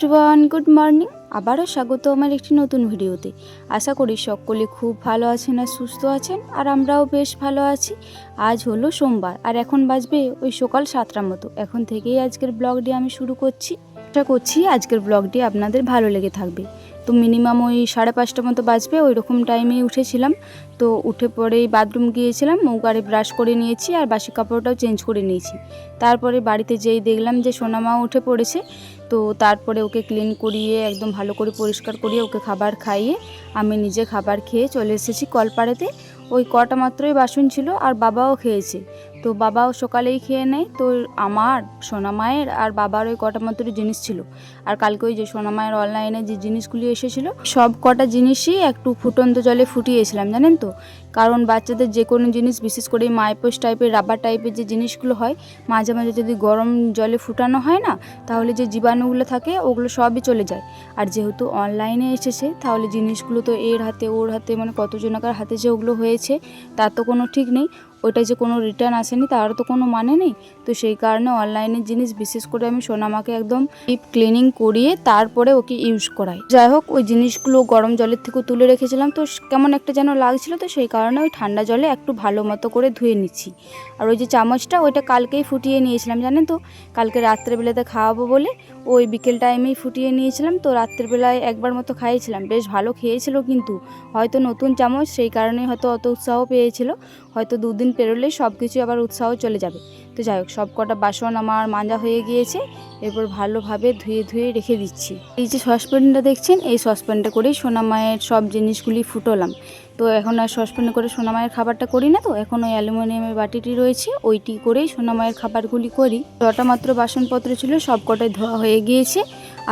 Everyone good morning আবারও স্বাগত আমার একটি নতুন ভিডিওতে। আশা করি সকলে খুব ভালো আছেন আর সুস্থ আছেন, আর আমরাও বেশ ভালো আছি। আজ হলো সোমবার, আর এখন বাজবে ওই সকাল সাতটার মতো। এখন থেকেই আজকের ব্লগটি আমি শুরু করছি। আশা করছি আজকের ব্লগটি আপনাদের ভালো লেগে থাকবে। তো মিনিমাম ওই সাড়ে পাঁচটা মতো বাজবে ওই রকম টাইমেই উঠেছিলাম। তো উঠে পরেই বাথরুম গিয়েছিলাম মৌকারে ব্রাশ করে নিয়েছি, আর বাসি কাপড়টাও চেঞ্জ করে নিয়েছি। তারপরে বাড়িতে যেই দেখলাম যে সোনামা উঠে পড়েছে তো তারপরে ওকে ক্লিন করিয়ে, একদম ভালো করে পরিষ্কার করিয়ে ওকে খাবার খাইয়ে আমি নিজে খাবার খেয়ে চলে এসেছি কলপাড়েতে। ওই কটা মাত্রই বাসন ছিল আর বাবাও খেয়েছে। তো বাবাও সকালেই খেয়ে নেয়। তো আমার সোনামায়ের আর বাবার ওই কটা মাত্র জিনিস ছিল। আর কালকে ওই যে সোনামায়ের অনলাইনে যে জিনিসগুলি এসেছিল, সব কটা জিনিসই একটু ফুটন্ত জলে ফুটিয়েছিলাম, জানেন তো? কারণ বাচ্চাদের যে কোনো জিনিস, বিশেষ করে মাইপোস টাইপের, রাবার টাইপের যে জিনিসগুলো হয়, মাঝে মাঝে যদি গরম জলে ফুটানো হয় না, তাহলে যে জীবাণুগুলো থাকে, ওগুলো সবই চলে যায়। আর যেহেতু অনলাইনে এসেছে, তাহলে জিনিসগুলো তো এর হাতে, ওর হাতে মানে কতজনকার হাতে যে ওগুলো হয়েছে, তার তো কোনো ঠিক নেই। ওটা যে কোনো রিটার্ন আসেনি তার তো কোনো মানে নেই। তো সেই কারণে অনলাইনের জিনিস বিশেষ করে আমি সোনামাকে একদম ডিপ ক্লিনিং করিয়ে তারপরে ওকে ইউজ করাই। যাই হোক, ওই জিনিসগুলো গরম জলের থেকে তুলে রেখেছিলাম তো কেমন একটা যেন লাগছিল তো সেই কারণে ওই ঠান্ডা জলে একটু ভালো মতো করে ধুয়ে নিচ্ছি। আর ওই যে চামচটা ওইটা কালকেই ফুটিয়ে নিয়েছিলাম, জানেন তো? কালকে রাত্রেবেলাতে খাওয়াবো বলে ওই বিকেল টাইমেই ফুটিয়ে নিয়েছিলাম তো রাত্রেবেলায় একবার মতো খাইয়েছিলাম। বেশ ভালো খেয়েছিল কিন্তু, হয়তো নতুন চামচ, সেই কারণেই হয়তো অত উৎসাহ পেয়েছিল। হয়তো দুদিন পেরোলেই সব কিছু আবার উৎসাহ চলে যাবে। তো যাই হোক, সব কটা বাসন আমার মাজা হয়ে গিয়েছে। এরপর ভালোভাবে ধুয়ে ধুয়ে রেখে দিচ্ছি। এই যে সসপ্যানটা দেখছেন, এই সসপ্যানটা করেই সোনামায়ের সব জিনিসগুলি ফুটোলাম। তো এখন আর সসপ্যানে করে সোনামায়ের খাবারটা করি না তো, এখন ওই অ্যালুমিনিয়ামের বাটিটি রয়েছে, ওইটি করেই সোনামায়ের খাবারগুলি করি। যটা মাত্র বাসনপত্র ছিল, সব কটাই ধোয়া হয়ে গিয়েছে।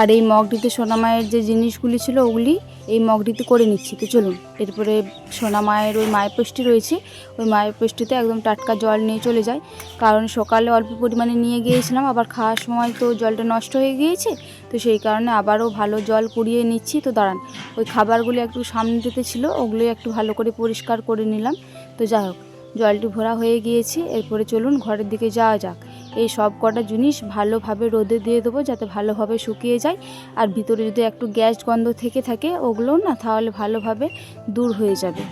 আর এই মগটিতে সোনামায়ের যে জিনিসগুলি ছিল ওগুলি এই মগটিতে করে নিচ্ছি। তো চলুন, এরপরে সোনামায়ের ওই মায়ের রয়েছে, ওই মায়ের পোস্টিতে একদম টাটকা জল নিয়ে চলে যায়। কারণ সকালে অল্প পরিমাণে নিয়ে গিয়েছিলাম, আবার খাওয়ার সময় তো জলটা নষ্ট হয়ে গিয়েছে, তো সেই কারণে আবারও ভালো জল কুড়িয়ে নিচ্ছি। তো দাঁড়ান, ওই খাবারগুলি একটু সামনে দিতে ছিল, ওগুলো একটু ভালো করে পরিষ্কার করে নিলাম। তো যাই হোক, জলটি ভরা হয়ে গিয়েছে, এরপরে চলুন ঘরের দিকে যাওয়া যাক। এই সব কটা জিনিস ভালোভাবে রোদে দিয়ে দেবো যাতে ভালোভাবে শুকিয়ে যায়। আর ভিতরে যদি একটু গ্যাস গন্ধ থেকে থাকে ওগুলোও না তাহলে ভালোভাবে দূর হয়ে যাবে।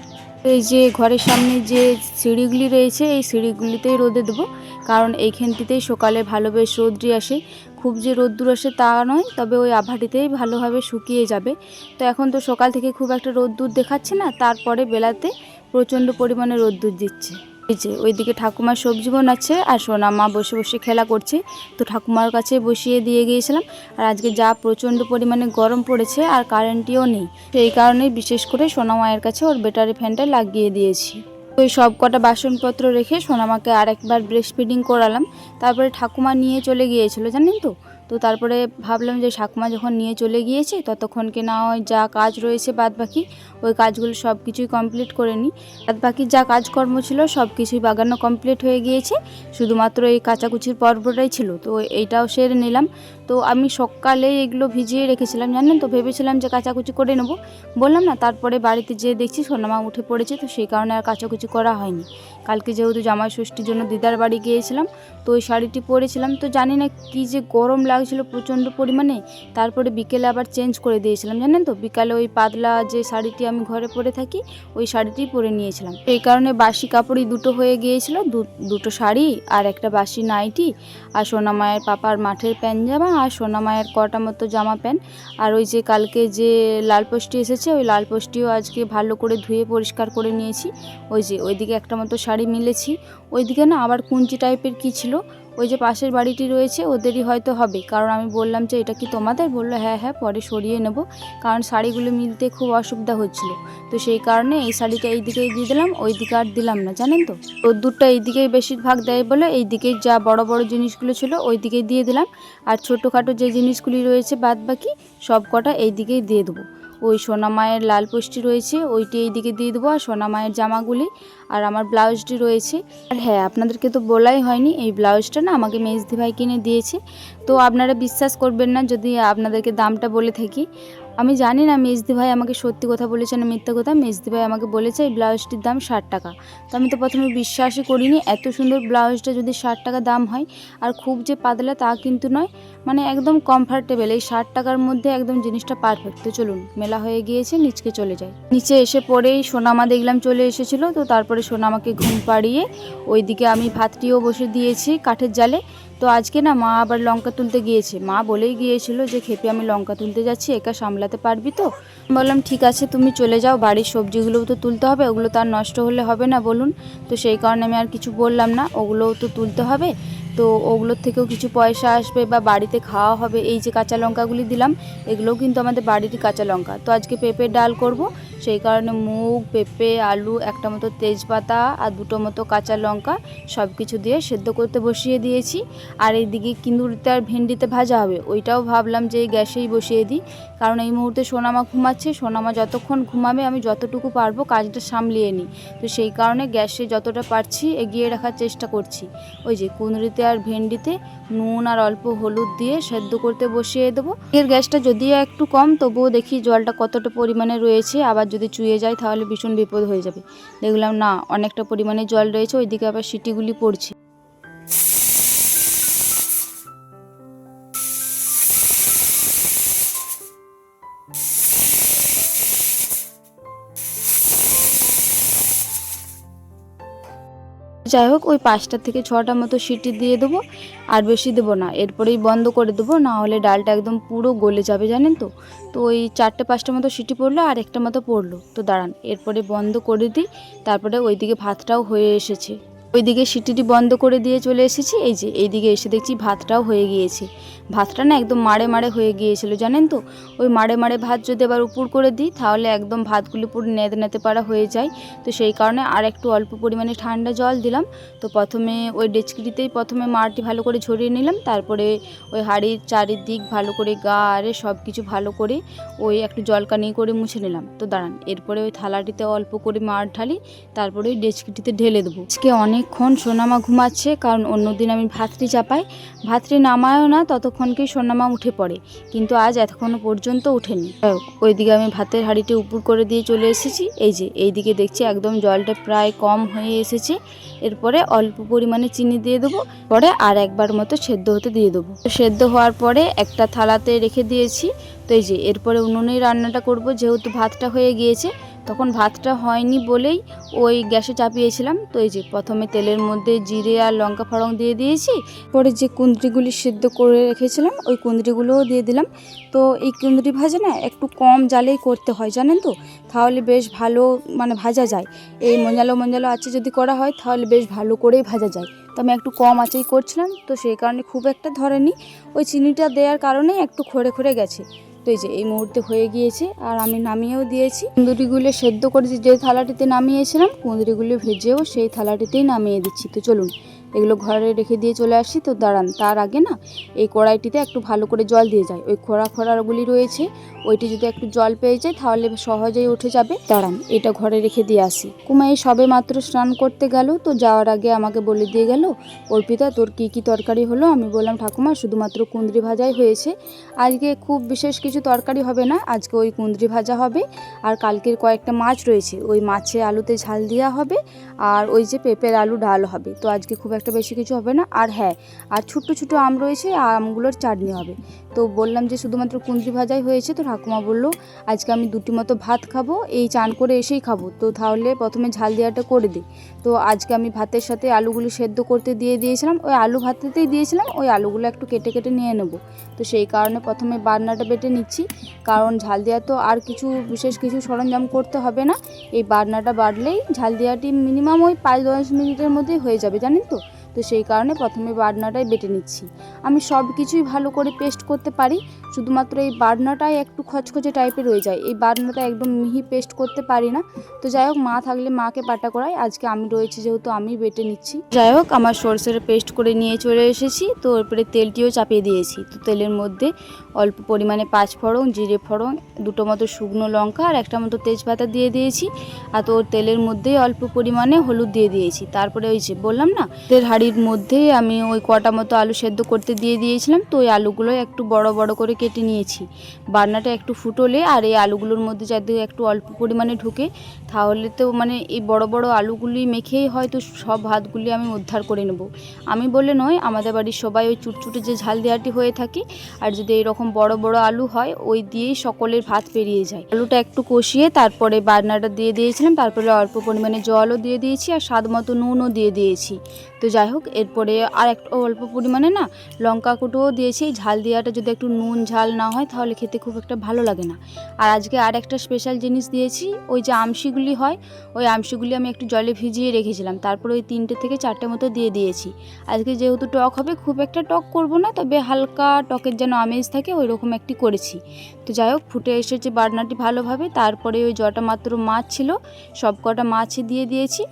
এই যে ঘরের সামনে যে সিঁড়িগুলি রয়েছে, এই সিঁড়িগুলিতেই রোদে দেবো। কারণ এইখানটিতেই সকালে ভালো বেশ রোদ্রি আসে। খুব যে রোদ্দুর আসে তা নয়, তবে ওই আভাটিতেই ভালোভাবে শুকিয়ে যাবে। তো এখন তো সকাল থেকে খুব একটা রোদ্দুর দেখাচ্ছে না, তারপরে বেলাতে প্রচণ্ড পরিমাণে রোদ্দুর দিচ্ছে। এই যে, ওইদিকে ঠাকুমার সবজি আছে আর সোনা মা বসে বসে খেলা করছে। তো ঠাকুমার কাছে বসিয়ে দিয়ে গিয়েছিলাম। আর আজকে যা প্রচণ্ড পরিমাণে গরম পড়েছে আর কারেন্টটিও নেই। সেই কারণেই বিশেষ করে সোনা মায়ের কাছে ওর ব্যাটারি ফ্যানটা লাগিয়ে দিয়েছি। ওই সব কটা বাসনপত্র রেখে সোনামাকে আরেকবার ব্রেস্ট ফিডিং করালাম। তারপরে ঠাকুমা নিয়ে চলে গিয়েছিল, জানেন তো? তো তারপরে ভাবলাম যে ঠাকুমা যখন নিয়ে চলে গিয়েছে ততক্ষণকে না হয় যা কাজ রয়েছে বাদ বাকি ওই কাজগুলো সব কিছুই কমপ্লিট করে নিই। বাদ বাকি যা কাজকর্ম ছিল সব কিছুই বাগানো কমপ্লিট হয়ে গিয়েছে, শুধুমাত্র এই কাঁচাকুচির পর্বটাই ছিল, তো এইটাও সেরে নিলাম। তো আমি সকালে এগুলো ভিজিয়ে রেখেছিলাম, জানেন তো? ভেবেছিলাম যে কাঁচাকুচি করে নেব। বললাম না, তারপরে বাড়িতে যেয়ে দেখছি সোনামা উঠে পড়েছে, তো সেই কারণে আর কাঁচাকুচি করা হয়নি। কালকে যেহেতু জামাই ষষ্ঠীর জন্য দিদার বাড়ি গিয়েছিলাম, তো ওই শাড়িটি পরেছিলাম, তো জানি না কী যে গরম লাগছিল প্রচণ্ড পরিমাণে, তারপরে বিকেলে আবার চেঞ্জ করে দিয়েছিলাম, জানেন তো? বিকালে ওই পাতলা যে শাড়িটি আমি ঘরে পরে থাকি, ওই শাড়িটি পরে নিয়েছিলাম। এই কারণে বাসি কাপড়ই দুটো হয়ে গিয়েছিল দুটো শাড়ি আর একটা বাসি নাইটি, আর সোনামায়ের পাপার মাঠের প্যান্ট জামা আর সোনামায়ের কটা মতো জামা প্যান্ট। আর ওই যে কালকে যে লাল পোস্টি এসেছে, ওই লাল পোস্টিও আজকে ভালো করে ধুয়ে পরিষ্কার করে নিয়েছি। ওই যে ওইদিকে একটা মতো শাড়ি মিলেছি। ওইদিকে না আবার কুঞ্চি টাইপের কি ছিল ওই যে পাশের বাড়িটি রয়েছে, ওদেরই হয়তো হবে। কারণ আমি বললাম যে, এটা কি তোমাদের? বলল হ্যাঁ হ্যাঁ পরে সরিয়ে নেব। কারণ শাড়িগুলো মিলতে খুব অসুবিধা হচ্ছিল। তো সেই কারণে এই শাড়িটা এই দিকেই দিয়ে দিলাম ওই দিকে আর দিলাম না, জানেন তো? রোদ্দুরটা এই দিকেই বেশিরভাগ দেয় বলে এই দিকেই যা বড় বড় জিনিসগুলো ছিল ওই দিকেই দিয়ে দিলাম। আর ছোটোখাটো যে জিনিসগুলি রয়েছে বাদ বাকি সব কটা এই দিকেই দিয়ে দেবো। ওই সোনামায়ের লাল পোস্টটি রয়েছে, ওইটি এই দিকে দিয়ে দেবো। আর সোনামায়ের জামাগুলি আর আমার ব্লাউজটি রয়েছে। আর হ্যাঁ আপনাদেরকে তো বলাই হয়নি, এই ব্লাউজটা না আমাকে মেজদি ভাই কিনে দিয়েছে। তো আপনারা বিশ্বাস করবেন না, যদি আপনাদেরকে দামটা বলে থাকি। আমি জানি না মেজদি ভাই আমাকে সত্যি কথা বলেছে না মিথ্যা কথা। মেজদি ভাই আমাকে বলেছে এই ব্লাউজটির দাম ষাট টাকা। তো আমি তো প্রথমে বিশ্বাসই করিনি, এত সুন্দর ব্লাউজটা যদি ষাট টাকা দাম হয়, আর খুব যে পাতলা তা কিন্তু নয় মানে একদম কমফর্টেবল এই ষাট টাকার মধ্যে একদম জিনিসটা পারফেক্ট তো চলুন, মেলা হয়ে গিয়েছে, নিচকে চলে যাই। নিচে এসে পরেই সোনামা দেখলাম চলে এসেছিল, তো তারপরে সোনামাকে ঘুম পাড়িয়ে ওইদিকে আমি ভাতটিও বসে দিয়েছি কাঠের জালে। তো আজকে না মা আবার লঙ্কা তুলতে গিয়েছে। মা বলেই গিয়েছিল যে খেপে আমি লঙ্কা তুলতে যাচ্ছি, একা সামলাতে পারবি তো? বললাম, ঠিক আছে, তুমি চলে যাও, বাড়ির সবজিগুলোও তো তুলতে হবে, ওগুলো তো আর নষ্ট হলে হবে না বলুন। তো সেই কারণে আমি আর কিছু বললাম না, ওগুলোও তো তুলতে হবে। তো ওগুলোর থেকেও কিছু পয়সা আসবে বা বাড়িতে খাওয়া হবে, এই যে কাঁচা লঙ্কাগুলি দিলাম, এগুলোও কিন্তু আমাদের বাড়িরই কাঁচা লঙ্কা। তো আজকে পেঁপের ডাল করব সেই কারণে মুগ, পেঁপে, আলু, একটা মতো তেজপাতা আর দুটো মতো কাঁচা লঙ্কা সব কিছু দিয়ে সেদ্ধ করতে বসিয়ে দিয়েছি। আর এইদিকে কিন্দুরিতে আর ভেন্ডিতে ভাজা হবে, ওইটাও ভাবলাম যে গ্যাসেই বসিয়ে দিই। কারণ এই মুহূর্তে সোনামা ঘুমাচ্ছে, সোনামা যতক্ষণ ঘুমাবে আমি যতটুকু পারব কাজটা সামলিয়ে নিই। তো সেই কারণে গ্যাসে যতটা পারছি এগিয়ে রাখার চেষ্টা করছি। ওই যে কুঁদরিতে আর ভেন্ডিতে নুন আর অল্প হলুদ দিয়ে সেদ্ধ করতে বসিয়ে দেবো। এর গ্যাসটা যদিও একটু কম, তবুও দেখি জলটা কতটা পরিমাণে রয়েছে, আবার যদি চুয়ে যায় তাহলে ভীষণ বিপদ হয়ে যাবে। দেখলাম না, অনেকটা পরিমাণে জল রয়েছে, ওইদিকে আবার সিটিগুলি পড়ছে। যাই হোক, ওই পাঁচটা থেকে ছটা মতো সিটি দিয়ে দেবো, আর বেশি দেবো না। এরপরেই বন্ধ করে দেবো, না হলে ডালটা একদম পুরো গলে যাবে, জানেন তো? তো ওই চারটে পাঁচটা মতো সিটি পড়ল, আর একটা মতো পড়ল। তো দাঁড়ান, এরপরে বন্ধ করে দিই, তারপরে ওইদিকে ভাতটাও হয়ে এসেছে। ওইদিকে সিটিটি বন্ধ করে দিয়ে চলে এসেছি। এই যে, এইদিকে এসে দেখছি ভাতটাও হয়ে গিয়েছে। ভাতটা না একদম মাড়ে মাড়ে হয়ে গিয়েছিল, জানেন তো? ওই মাড়ে মাড়ে ভাত যদি এবার উপর করে দিই, তাহলে একদম ভাতগুলি পুরো নেতে নেতে পারা হয়ে যায়। তো সেই কারণে আর একটু অল্প পরিমাণে ঠান্ডা জল দিলাম। তো প্রথমে ওই ডেচকিটিতেই প্রথমে মাটি ভালো করে ঝরিয়ে নিলাম। তারপরে ওই হাঁড়ির চারিদিক ভালো করে গা আরে সব কিছু ভালো করে ওই একটু জলকানি করে মুছে নিলাম। তো দাঁড়ান, এরপরে ওই থালাটিতে অল্প করে মার ঢালি, তারপরে ওই ডেচকিটিতে ঢেলে দেবো। আজকে অনেকক্ষণ সোনামা ঘুমাচ্ছে, কারণ অন্যদিন আমি ভাতটি চাপাই। ভাতটি নামায়ও না ততক্ষণকেই সোনামা উঠে পড়ে। কিন্তু আজ এতক্ষণও পর্যন্ত উঠেনি ওইদিকে আমি ভাতের হাঁড়িটি উপর করে দিয়ে চলে এসেছি। এই যে, এইদিকে দেখছি একদম জলটা প্রায় কম হয়ে এসেছে। এরপরে অল্প পরিমাণে চিনি দিয়ে দেবো। পরে আর একবার মতো সেদ্ধ হতে দিয়ে দেবো। সেদ্ধ হওয়ার পরে একটা থালাতে রেখে দিয়েছি। তো এই যে, এরপরে উনুনেই রান্নাটা করব, যেহেতু ভাতটা হয়ে গিয়েছে। তখন ভাতটা হয়নি বলেই ওই গ্যাসে চাপিয়েছিলাম। তো এই যে প্রথমে তেলের মধ্যে জিরে আর লঙ্কা ফড়ং দিয়ে দিয়েছি, পরে যে কুঁদরিগুলি সিদ্ধ করে রেখেছিলাম, ওই কুঁদরিগুলোও দিয়ে দিলাম। তো এই কুঁদরি ভাজা না একটু কম জালেই করতে হয়, জানেন তো? তাহলে বেশ ভালো মানে ভাজা যায়। এই মঞ্জালো মঞ্জালো আছে যদি করা হয়, তাহলে বেশ ভালো করেই ভাজা যায়। তো আমি একটু কম আঁচেই করছিলাম, তো সেই কারণে খুব একটা ধরেনি। ওই চিনিটা দেওয়ার কারণে একটু খড়ে খড়ে গেছে। তো এই যে, এই মুহূর্তে হয়ে গিয়েছে আর আমি নামিয়েও দিয়েছি। কুঁদুরিগুলো সেদ্ধ করেছি, যে থালাটিতে নামিয়েছিলাম, কুঁদরিগুলো ভেজেও সেই থালাটিতেই নামিয়ে দিচ্ছি। তো চলুন এগুলো ঘরে রেখে দিয়ে চলে আসি। তো দাঁড়ান, তার আগে না এই কড়াইটিতে একটু ভালো করে জল দিয়ে যায়। ওই খোড়া খোড়াগুলি রয়েছে, ওইটি যদি একটু জল পেয়ে যায় তাহলে সহজেই উঠে যাবে। দাঁড়ান, এটা ঘরে রেখে দিয়ে আসি। কুমা এই সবে মাত্র স্নান করতে গেল, তো যাওয়ার আগে আমাকে বলে দিয়ে গেল, অর্পিতা, তোর কী কী তরকারি হলো? আমি বললাম, ঠাকুমা, শুধুমাত্র কুঁদরি ভাজাই হয়েছে। আজকে খুব বিশেষ কিছু তরকারি হবে না, আজকে ওই কুঁদরি ভাজা হবে। আর কালকের কয়েকটা মাছ রয়েছে, ওই মাছে আলুতে ঝাল দেওয়া হবে, আর ওই যে পেঁপের আলু ডাল হবে। তো আজকে খুব একটা বেশি কিছু হবে না। আর হ্যাঁ আর ছোট্ট ছোটো আম রয়েছে আমগুলোর চাটনি হবে। তো বললাম যে শুধুমাত্র কুঁদরি ভাজাই হয়েছে, তো ঠাকুমা বলল, আজকে আমি দুটি মতো ভাত খাব, এই চান করে এসেই খাব। তো তাহলে প্রথমে ঝাল দেওয়াটা করে দিই। তো আজকে আমি ভাতের সাথে আলুগুলো সেদ্ধ করতে দিয়ে দিয়েছিলাম, ওই আলু ভাতেতেই দিয়েছিলাম, ওই আলুগুলো একটু কেটে কেটে নিয়ে নেব। তো সেই কারণে প্রথমে বাটনাটা বেটে নিচ্ছি, কারণ ঝাল দেওয়া তো আর কিছু বিশেষ কিছু সরঞ্জাম করতে হবে না। এই বাটনাটা বাড়লেই ঝাল দেওয়াটি মিনিমাম ওই পাঁচ দশ মিনিটের মধ্যেই হয়ে যাবে, জানেন তো? তো সেই কারণে প্রথমে বাটনাটাই বেটে নিচ্ছি। আমি সব কিছুই ভালো করে পেস্ট করতে পারি, শুধুমাত্র এই বাটনাটাই একটু খচখচে টাইপের রয়ে যায়। এই বাটনাটা একদম মিহি পেস্ট করতে পারি না। তো যাই হোক, মা থাকলে মাকে পাটা করাই। আজকে আমি রয়েছি যেহেতু আমি বেটে নিচ্ছি। যাই হোক, আমার সরষের পেস্ট করে নিয়ে চলে এসেছি। তো এরপরে তেলটিও চাপিয়ে দিয়েছি। তো তেলের মধ্যে অল্প পরিমাণে পাঁচ ফোড়ন, জিরে ফোড়ন, দুটো মতো শুকনো লঙ্কা আর একটা মতো তেজপাতা দিয়ে দিয়েছি। আর তো তেলের মধ্যেই অল্প পরিমাণে হলুদ দিয়ে দিয়েছি। তারপরে ওই যে বললাম না, তেল হাঁড়ির মধ্যেই আমি ওই কটা মতো আলু সেদ্ধ করতে দিয়ে দিয়েছিলাম। তো ওই আলুগুলো একটু বড় বড় করে কেটে নিয়েছি। বান্নাটা একটু ফুটোলে আর এই আলুগুলোর মধ্যে যাতে একটু অল্প পরিমাণে ঢুকে, তাহলে তো মানে এই বড় বড় আলুগুলি মেখেই হয়তো সব ভাতগুলি আমি উদ্ধার করে নেব। আমি বলে নয়, আমাদের বাড়ির সবাই ওই চুটচুটে যে ঝাল দেওয়াটি হয়ে থাকে, আর যদি এরকম বড় বড় আলু হয়, ওই দিয়েই সকলের ভাত পেরিয়ে যায়। আলুটা একটু কষিয়ে তারপরে বাটনাটা দিয়ে দিয়েছিলাম, তারপরে অল্প পরিমাণে জলও দিয়ে দিয়েছি আর স্বাদ মতো নুনও দিয়ে দিয়েছি। তো যাই হোক, এরপরে আর একটু অল্প পরিমাণে না লঙ্কা কুটোও দিয়েছি। ঝাল দেওয়াটা যদি একটু নুন ঝাল না হয়, তাহলে খেতে খুব একটা ভালো লাগে না। আর আজকে আর একটা স্পেশাল জিনিস দিয়েছি, ওই যে আমশিগুলি হয়, ওই আমশিগুলি আমি একটু জলে ভিজিয়ে রেখেছিলাম। তারপরে ওই তিনটে থেকে চারটে মতো দিয়ে দিয়েছি। আজকে যেহেতু টক হবে, খুব একটা টক করব না, তবে হালকা টকের যেন আমেজ থাকে ওই রকম একটি করেছি। তো যাই হোক, ফুটে এসেছে বাটনাটি ভালোভাবে, তারপরে ওই জটা মাত্র মাছ ছিল সব কটা মাছই দিয়ে দিয়েছি।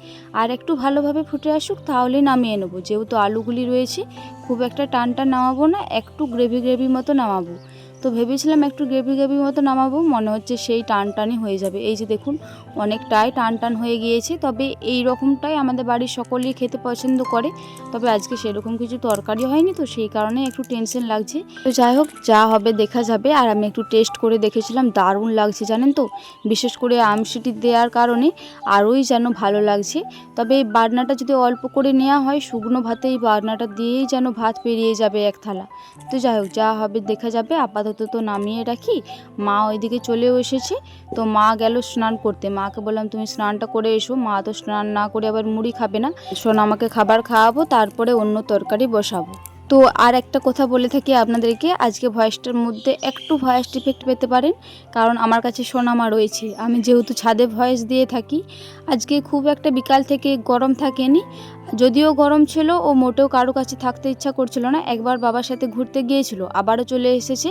আর একটু ভালোভাবে ফুটে আসুক, তাহলেই নামিয়ে নেব। যেহেতু আলুগুলি রয়েছে, খুব একটা টান টান নামাবো না, একটু গ্রেভি গ্রেভি মতো নামাবো। তো ভেবেছিলাম একটু গ্রেভি গ্রেভি মতো নামাবো, মনে হচ্ছে সেই টান টানই হয়ে যাবে। এই যে দেখুন, অনেকটাই টান টান হয়ে গিয়েছে। তবে এই রকমটাই আমাদের বাড়ির সকলেই খেতে পছন্দ করে। তবে আজকে সেরকম কিছু তরকারি হয়নি, তো সেই কারণে একটু টেনশন লাগছে। তো যাই হোক, যা হবে দেখা যাবে। আর আমি একটু টেস্ট করে দেখেছিলাম, দারুণ লাগছে, জানেন তো? বিশেষ করে আমসিটি দেওয়ার কারণে আরোই যেন ভালো লাগছে। তবে এই বাটনাটা যদি অল্প করে নেওয়া হয়, শুকনো ভাতে এই বাটনাটা দিয়েই যেন ভাত পেরিয়ে যাবে এক থালা। তো যাই হোক, যা হবে দেখা যাবে। আপাতত তো নামিয়ে রাখি। মা ওইদিকে চলেও এসেছে। তো মা গেল স্নান করতে। মাকে বললাম, তুমি স্নানটা করে এসো। মা তো স্নান না করে আবার মুড়ি খাবে না। শোন, আমাকে খাবার খাওয়াবো, তারপরে অন্য তরকারি বসাবো। তো আর একটা কথা বলে থাকি আপনাদেরকে, আজকে ভয়েসটার মধ্যে একটু ভয়েস ডিফেক্ট পেতে পারেন, কারণ আমার কাছে সোনামা রয়েছে। আমি যেহেতু ছাদে ভয়েস দিয়ে থাকি, আজকে খুব একটা বিকাল থেকে গরম থাকেনি, যদিও গরম ছিল ও মোটেও কারও কাছে থাকতে ইচ্ছা করছিল না, একবার বাবার সাথে ঘুরতে গিয়েছিল, আবারও চলে এসেছে,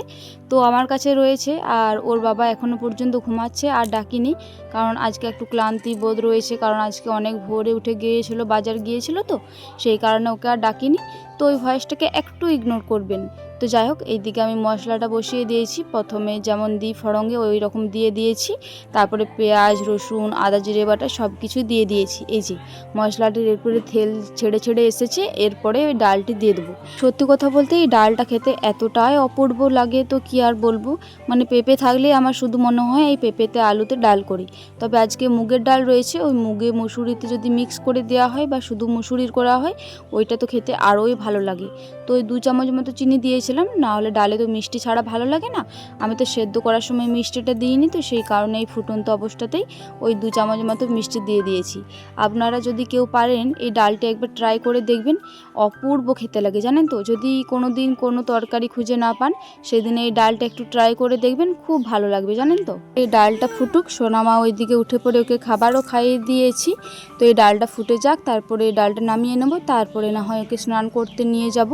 তো আমার কাছে রয়েছে, আর ওর বাবা এখনও পর্যন্ত ঘুমাচ্ছে আর ডাকিনি, কারণ আজকে একটু ক্লান্তি বোধ রয়েছে, কারণ আজকে অনেক ভোরে উঠে গিয়েছিল, বাজার গিয়েছিল তো, সেই কারণে ওকে আর ডাকিনি। তো ওই ভয়েসটাকে একটু ইগনোর করবেন। তো যাই হোক, এইদিকে আমি মশলাটা বসিয়ে দিয়েছি। প্রথমে যেমন দিই ফড়ঙ্গে ওই রকম দিয়ে দিয়েছি। তারপরে পেঁয়াজ, রসুন, আদা, জিরে বাটা সব কিছু দিয়ে দিয়েছি। এই যে মশলাটির এরপরে তেল ছেড়ে ছেড়ে এসেছে। এরপরে ওই ডালটি দিয়ে দেবো। সত্যি কথা বলতে এই ডালটা খেতে এতটাই অপূর্ব লাগে তো কি আর বলব? মানে পেঁপে থাকলে আমার শুধু মনে হয় এই পেঁপেতে আলুতে ডাল করি। তবে আজকে মুগের ডাল রয়েছে, ওই মুগে মুসুরিতে যদি মিক্স করে দেওয়া হয় বা শুধু মুসুরির করা হয়, ওইটা তো খেতে আরোই ভালো লাগে। তো ওই দু চামচ মতো চিনি দিয়েছিলাম না হলে ডালে তো মিষ্টি ছাড়া ভালো লাগে না। আমি তো সেদ্ধ করার সময় মিষ্টিটা দিইনি তো, সেই কারণে এই ফুটন্ত অবস্থাতেই ওই দু চামচ মতো মিষ্টি দিয়ে দিয়েছি। আপনারা যদি কেউ পারেন, এই ডালটা একবার ট্রাই করে দেখবেন। অপূর্ব খেতে লাগে, জানেন তো? যদি কোনো দিন কোনো তরকারি খুঁজে না পান, সেদিন এই ডালটা একটু ট্রাই করে দেখবেন, খুব ভালো লাগবে, জানেন তো? এই ডালটা ফুটুক, সোনামা ওইদিকে উঠে পড়ে ওকে খাবারও খাইয়ে দিয়েছি। তো এই ডালটা ফুটে যাক, তারপরে এই ডালটা নামিয়ে নেব, তারপরে না হয় ওকে স্নান করতে নিয়ে যাব।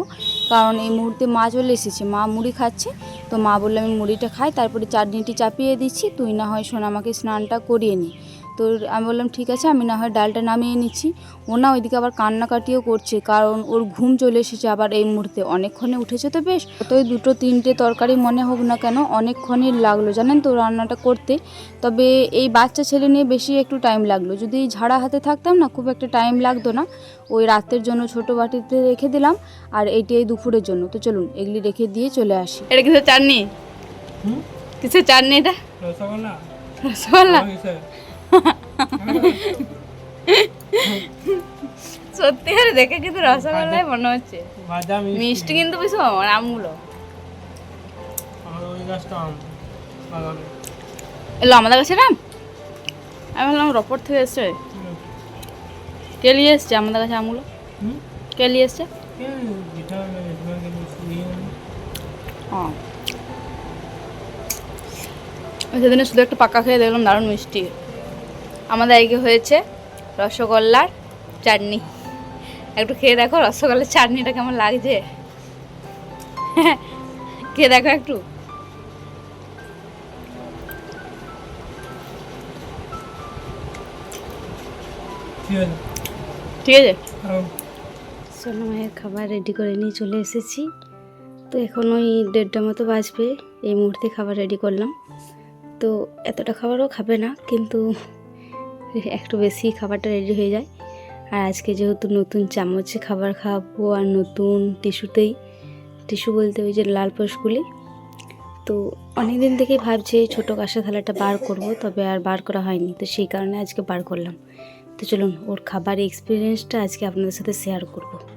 কারণ এই মুহূর্তে মা এসেছে। মা মুড়ি খাচ্ছে। তো মা বললে, আমি মুড়িটা খাই, তারপরে চাটনিটি চাপিয়ে দিচ্ছি। তুই না হয় শোন, আমাকে স্নানটা করিয়ে নি। তো আমি বললাম ঠিক আছে আমি না হয় ডালটা নামিয়ে নিচ্ছি। ও না ওইদিকে আবার কান্নাকাটিও করছে কারণ ওর ঘুম চলে এসেছে আবার এই মুহূর্তে। অনেকক্ষণে উঠেছে তো বেশ তোই দুটো তিনটে তরকারি মনে হোক না কেন অনেকক্ষণই লাগল। জানেন তো রান্নাটা করতে তবে এই বাচ্চা ছেলে নিয়ে বেশি একটু টাইম লাগল। যদি এই ঝাড়া হাতে থাকতাম না খুব একটা টাইম লাগতো না। ওই রাতের জন্য ছোট বাটিতে রেখে দিলাম আর এইটি এই দুপুরের জন্য। তো চলুন এগুলি রেখে দিয়ে চলে আসি। এটা কিছু চাটনি? হুম? কিসের চাটনি এটা? রসগোল্লা? রসগোল্লা? সত্যি করে দেখে কিন্তু রসগোল্লাই মনে হচ্ছে। মিষ্টি কিন্তু বেশি আমার আমগুলো আম এলো আমাদের কাছে নাম আমি ভাবলাম রপর থেকে এসছে। কে নিয়ে এসছে? আমাদের কাছে আমগুলো? কে নিয়ে এসছে? সেদিনে শুধু একটু পাকা খেয়ে দেখলাম দারুণ মিষ্টি। আমাদের আগে হয়েছে রসগোল্লার চাটনি। একটু খেয়ে দেখো রসগোল্লার চাটনিটা কেমন লাগছে। খেয়ে দেখো একটু। ঠিক আছে? সোনা মায়ের খাবার রেডি করে নিয়ে চলে এসেছি। তো এখন ওই দেড়টা মতো বাজবে, এই মুহূর্তে খাবার রেডি করলাম। তো এতটা খাবারও খাবে না, কিন্তু একটু বেশি খাবারটা রেডি হয়ে যায়। আর আজকে যেহেতু নতুন চামচে খাবার খাওয়াবো আর নতুন টিস্যুতেই, টিস্যু বলতে ওই যে লাল পোষগুলি তো অনেক দিন থেকেই ভাবছি ছোটো কাঁসা থালাটা বার করব, তবে আর বার করা হয়নি। তো সেই কারণে আজকে বার করলাম। তো চলুন, ওর খাবার এক্সপিরিয়েন্সটা আজকে আপনাদের সাথে শেয়ার করব।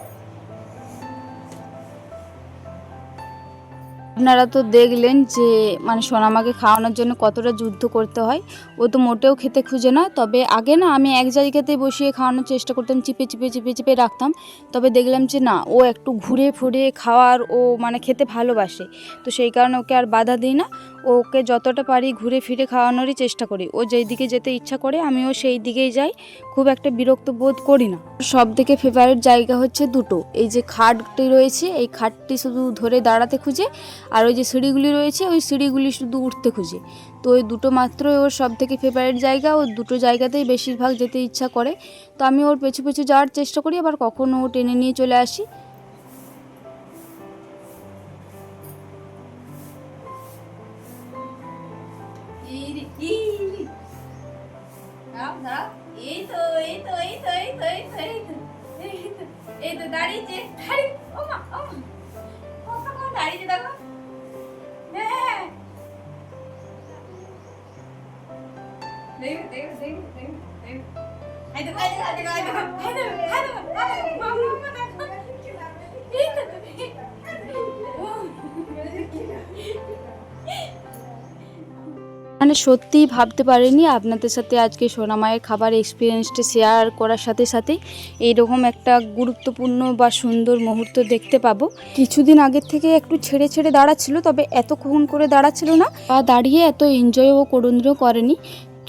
আপনারা তো দেখলেন যে মানে সোনামাকে খাওয়ানোর জন্য কতটা যুদ্ধ করতে হয়। ও তো মোটেও খেতে খুঁজে না। তবে আগে না আমি এক জায়গাতেই বসিয়ে খাওয়ানোর চেষ্টা করতাম, চিপে চিপে চিপে চিপে রাখতাম। তবে দেখলাম যে না, ও একটু ঘুরে ফুরে খাওয়ার ও মানে খেতে ভালোবাসে। তো সেই কারণে ওকে আর বাধা দিই না। ওকে যতটা পারি ঘুরে ফিরে খাওয়ানোরই চেষ্টা করি। ও যেই দিকে যেতে ইচ্ছা করে, আমিও সেই দিকেই যাই। খুব একটা বিরক্ত বোধ করি না। সব থেকে ফেভারিট জায়গা হচ্ছে দুটো। এই যে খাটটি রয়েছে, এই খাটটি শুধু ধরে দাঁড়াতে খুঁজে। আর ওই যে সিঁড়িগুলি রয়েছে, ওই সিঁড়িগুলি শুধু উঠতে খুঁজে। তো ওই দুটো মাত্রই ওর সব থেকে ফেভারিট জায়গা, ও দুটো জায়গাতেই বেশিরভাগ যেতে ইচ্ছা করে। তো আমি ওর পেছু পেছু যাওয়ার চেষ্টা করি, আবার কখনও ও টেনে নিয়ে চলে আসি। এই তো দাঁড়িয়েছে দাঁড়িয়ে কখন দাঁড়িয়েছে দেখো। মানে সত্যিই ভাবতে পারিনি আপনাদের সাথে আজকে সোনামায়ের খাবার এক্সপিরিয়েন্সটা শেয়ার করার সাথে সাথে এইরকম একটা গুরুত্বপূর্ণ বা সুন্দর মুহূর্ত দেখতে পাবো। কিছুদিন আগের থেকে একটু ছেড়ে ছেড়ে দাঁড়াচ্ছিল তবে এতক্ষণ করে দাঁড়াচ্ছিল না। বা দাঁড়িয়ে এত এনজয়ও করুন্দ্র করেনি।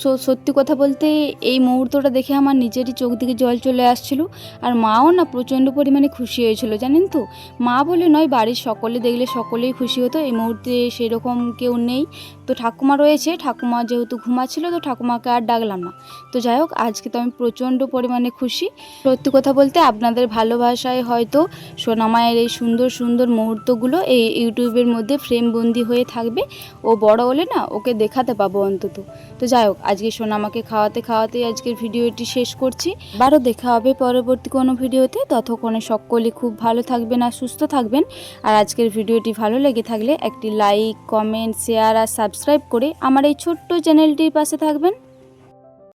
তো সত্যি কথা বলতে এই মুহূর্তটা দেখে আমার নিজেরই চোখ দিকে জল চলে আসছিল। আর মাও না প্রচণ্ড পরিমাণে খুশি হয়েছিল, জানেন তো? মা বলে নয়, বাড়ির সকলে দেখলে সকলেই খুশি হতো, এই মুহূর্তে সেরকম কেউ নেই। তো ঠাকুমা রয়েছে, ঠাকুমা যেহেতু ঘুমাচ্ছিল, তো ঠাকুমাকে আর ডাকলাম না। তো যাই হোক, আজকে তো আমি প্রচণ্ড পরিমাণে খুশি। সত্যি কথা বলতে আপনাদের ভালোবাসায় হয়তো সোনামায়ের এই সুন্দর সুন্দর মুহূর্তগুলো এই ইউটিউবের মধ্যে ফ্রেমবন্দি হয়ে থাকবে। ও বড় হলে না ওকে দেখাতে পাবো অন্তত। তো যাই হোক আজকে সোনামাকে খাওয়াতে খাওয়াতে আজকের ভিডিওটি শেষ করছি। আবারও দেখা হবে পরবর্তী কোনো ভিডিওতে। ততক্ষণে সকলে খুব ভালো থাকবেন আর সুস্থ থাকবেন। আর আজকের ভিডিওটি ভালো লেগে থাকলে একটি লাইক, কমেন্ট, শেয়ার আর সাবস্ক্রাইব করে আমার এই ছোট্ট চ্যানেলটির পাশে থাকবেন।